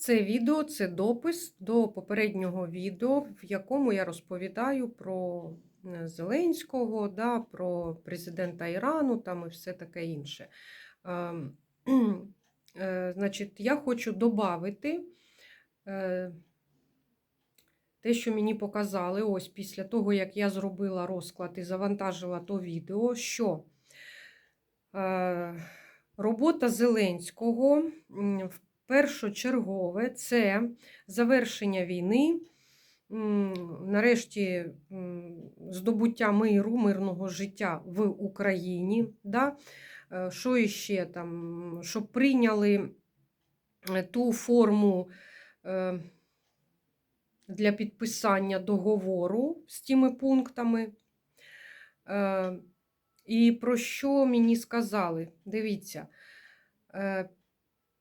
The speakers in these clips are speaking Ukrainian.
Це відео це допис до попереднього відео, в якому я розповідаю про е, Зеленського, да, про президента Ірану там і все таке інше. Ем, е, Значить, я хочу додати те, що мені показали, ось після того, як я зробила розклад і завантажила то відео, що е, робота Зеленського в першочергове це завершення війни, нарешті здобуття миру, мирного життя в Україні. Да? Е, Що іще там, щоб прийняли е, ту форму е, для підписання договору з тими пунктами. І про що мені сказали? Дивіться,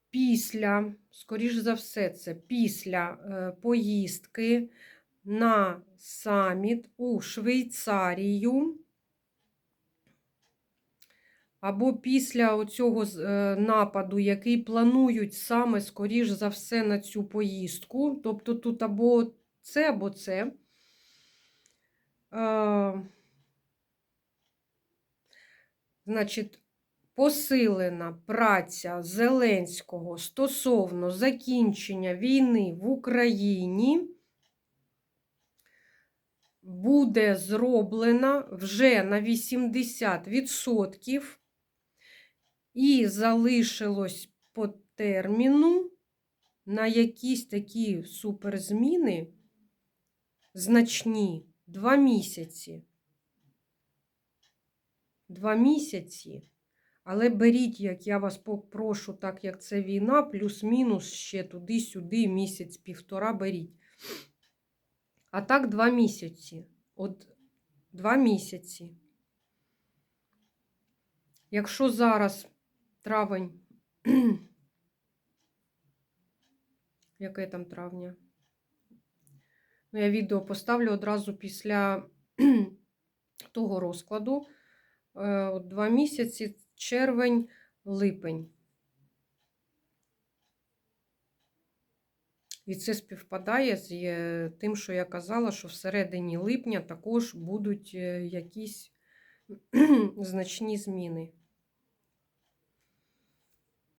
після, скоріш за все, це після е, поїздки на саміт у Швейцарію. Або після оцього е, нападу, який планують саме, скоріш за все, на цю поїздку. Тобто тут або це, або це. Е, Значить, посилена праця Зеленського стосовно закінчення війни в Україні буде зроблена вже на 80% і залишилось по терміну на якісь такі суперзміни значні два місяці. Два місяці. Але беріть, як я вас попрошу, так як це війна, плюс-мінус ще туди-сюди, місяць-півтора беріть. А так два місяці. От два місяці. Якщо зараз травень, яке там травня? Ну, я відео поставлю одразу після того розкладу. Е, Два місяці, червень, липень. І це співпадає з тим, що я казала, що всередині липня також будуть е, якісь значні зміни.